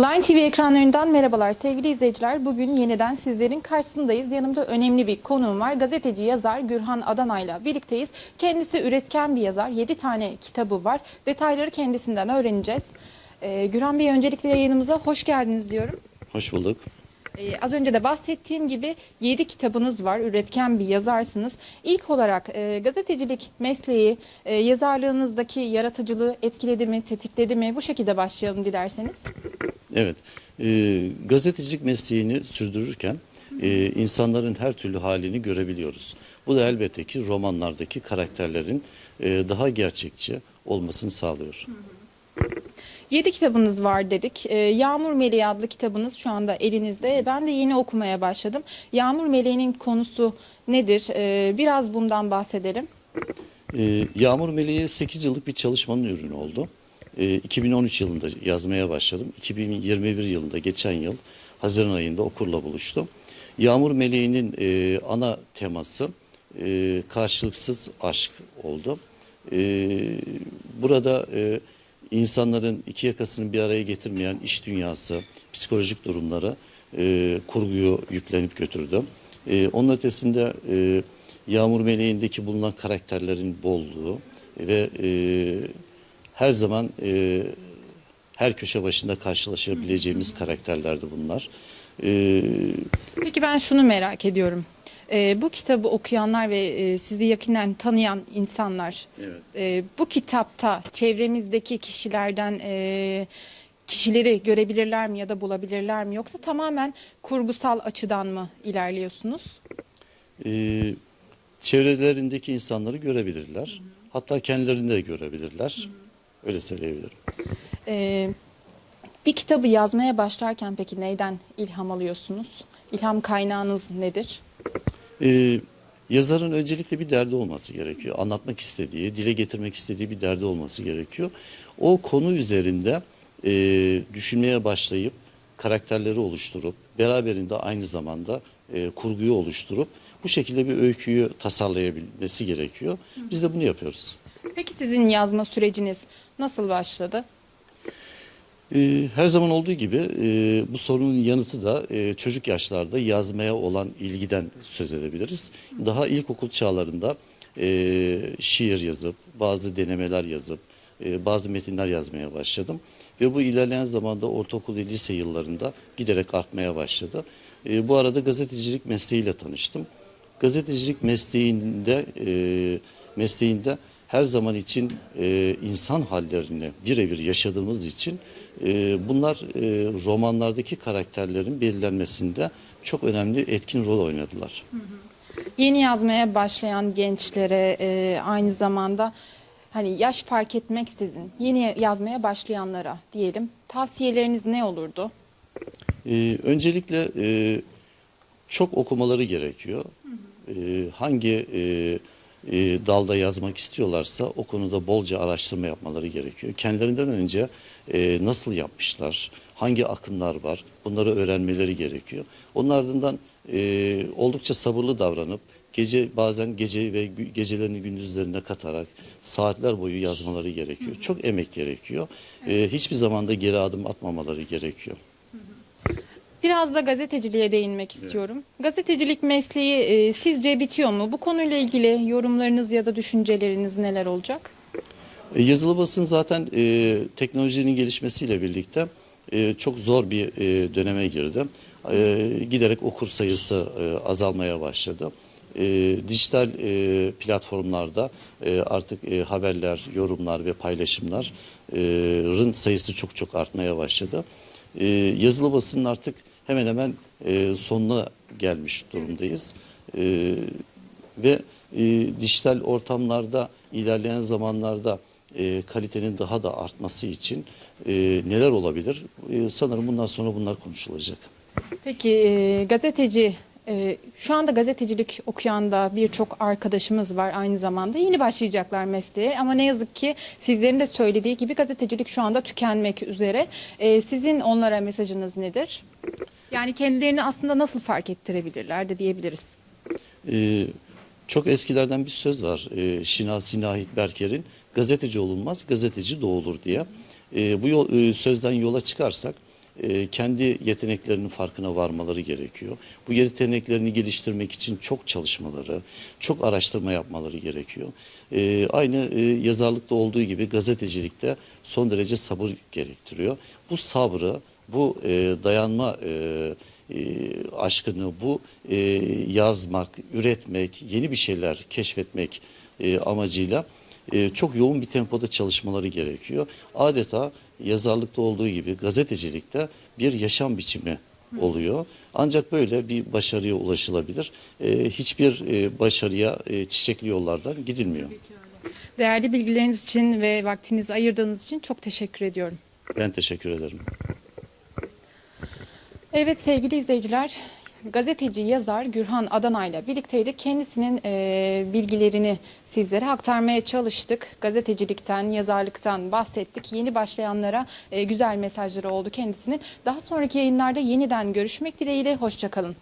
Line TV ekranlarından merhabalar sevgili izleyiciler. Bugün yeniden sizlerin karşısındayız. Yanımda önemli bir konuğum var. Gazeteci yazar Gürhan Adana'yla birlikteyiz. Kendisi üretken bir yazar. 7 tane kitabı var. Detayları kendisinden öğreneceğiz. Ee, Gürhan Bey öncelikle yayınımıza hoş geldiniz diyorum. Hoş bulduk. Ee, az önce de bahsettiğim gibi 7 kitabınız var. Üretken bir yazarsınız. İlk olarak e, gazetecilik mesleği e, yazarlığınızdaki yaratıcılığı etkiledi mi, tetikledi mi? Bu şekilde başlayalım dilerseniz. Evet, e, gazetecilik mesleğini sürdürürken e, insanların her türlü halini görebiliyoruz. Bu da elbette ki romanlardaki karakterlerin e, daha gerçekçi olmasını sağlıyor. 7 kitabınız var dedik. Ee, Yağmur Meleği adlı kitabınız şu anda elinizde. Ben de yeni okumaya başladım. Yağmur Meleği'nin konusu nedir? Ee, biraz bundan bahsedelim. E, Yağmur Meleği 8 yıllık bir çalışmanın ürünü oldu. E, 2013 yılında yazmaya başladım. 2021 yılında geçen yıl Haziran ayında okurla buluştum. Yağmur Meleği'nin e, ana teması e, karşılıksız aşk oldu. E, burada e, insanların iki yakasını bir araya getirmeyen iş dünyası, psikolojik durumları e, kurguyu yüklenip götürdüm. E, onun ötesinde e, Yağmur Meleği'ndeki bulunan karakterlerin bolluğu ve e, her zaman e, her köşe başında karşılaşabileceğimiz karakterlerdi bunlar. E, Peki ben şunu merak ediyorum. Ee, bu kitabı okuyanlar ve e, sizi yakinen tanıyan insanlar Evet. e, bu kitapta çevremizdeki kişilerden e, kişileri görebilirler mi ya da bulabilirler mi yoksa tamamen kurgusal açıdan mı ilerliyorsunuz? e, çevrelerindeki insanları görebilirler. Hatta kendilerini de görebilirler. Öyle söyleyebilirim. Ee, bir kitabı yazmaya başlarken peki neyden ilham alıyorsunuz? İlham kaynağınız nedir? Ee, yazarın öncelikle bir derdi olması gerekiyor. Anlatmak istediği, dile getirmek istediği bir derdi olması gerekiyor. O konu üzerinde e, düşünmeye başlayıp karakterleri oluşturup beraberinde aynı zamanda e, kurguyu oluşturup bu şekilde bir öyküyü tasarlayabilmesi gerekiyor. Biz de bunu yapıyoruz. Peki sizin yazma süreciniz nasıl başladı? Ee, Her zaman olduğu gibi e, bu sorunun yanıtı da e, çocuk yaşlarda yazmaya olan ilgiden söz edebiliriz. Daha ilkokul çağlarında e, şiir yazıp, bazı denemeler yazıp, bazı metinler yazmaya başladım. Ve bu ilerleyen zamanda ortaokul ve lise yıllarında giderek artmaya başladı. Bu arada gazetecilik mesleğiyle tanıştım. Gazetecilik mesleğinde mesleğinde her zaman için insan hallerini birebir yaşadığımız için bunlar e, romanlardaki karakterlerin belirlenmesinde çok önemli etkin rol oynadılar. Yeni yazmaya başlayan gençlere e, aynı zamanda hani yaş fark etmeksizin yeni yazmaya başlayanlara diyelim tavsiyeleriniz ne olurdu? Ee, öncelikle e, çok okumaları gerekiyor. Ee, hangi e, e, dalda yazmak istiyorlarsa o konuda bolca araştırma yapmaları gerekiyor. Kendilerinden önce e, nasıl yapmışlar, hangi akımlar var bunları öğrenmeleri gerekiyor. Onun ardından e, oldukça sabırlı davranıp gece bazen gece ve gecelerini gündüzlerine katarak saatler boyu yazmaları gerekiyor. Çok emek gerekiyor. E, hiçbir zaman da geri adım atmamaları gerekiyor. Biraz da gazeteciliğe değinmek istiyorum. Gazetecilik mesleği e, sizce bitiyor mu? Bu konuyla ilgili yorumlarınız ya da düşünceleriniz neler olacak? E, Yazılı basın zaten e, teknolojinin gelişmesiyle birlikte e, çok zor bir e, döneme girdi. E, giderek okur sayısı e, azalmaya başladı. E, dijital e, platformlarda e, artık e, haberler, yorumlar ve paylaşımların sayısı çok çok artmaya başladı. E, yazılı basının artık hemen hemen e, sonuna gelmiş durumdayız. E, ve e, dijital ortamlarda ilerleyen zamanlarda e, kalitenin daha da artması için e, neler olabilir? E, sanırım bundan sonra bunlar konuşulacak. Peki e, gazeteci e, şu anda gazetecilik okuyan da birçok arkadaşımız var aynı zamanda. Yeni başlayacaklar mesleğe ama ne yazık ki sizlerin de söylediği gibi gazetecilik şu anda tükenmek üzere. E, sizin onlara mesajınız nedir? Yani kendilerini aslında nasıl fark ettirebilirler de diyebiliriz. E, çok eskilerden bir söz var. E, Şinasi Nahit Berker'in gazeteci olunmaz, gazeteci doğulur diye. E, bu yol, e, sözden yola çıkarsak e, kendi yeteneklerinin farkına varmaları gerekiyor. Bu yeteneklerini geliştirmek için çok çalışmaları, çok araştırma yapmaları gerekiyor. E, aynı e, yazarlıkta olduğu gibi gazetecilikte son derece sabır gerektiriyor. Bu sabrı, bu e, dayanma e, e, aşkını, bu e, yazmak, üretmek, yeni bir şeyler keşfetmek e, amacıyla e, çok yoğun bir tempoda çalışmaları gerekiyor. Adeta yazarlıkta olduğu gibi gazetecilikte bir yaşam biçimi oluyor. Ancak böyle bir başarıya ulaşılabilir. E, hiçbir e, başarıya e, çiçekli yollardan gidilmiyor. Değerli bilgileriniz için ve vaktinizi ayırdığınız için çok teşekkür ediyorum. Ben teşekkür ederim. Evet sevgili izleyiciler, gazeteci yazar Gürhan Adana'yla birlikteydik. Kendisinin e, bilgilerini sizlere aktarmaya çalıştık. Gazetecilikten, yazarlıktan bahsettik. Yeni başlayanlara e, güzel mesajları oldu kendisinin. Daha sonraki yayınlarda yeniden görüşmek dileğiyle. Hoşçakalın.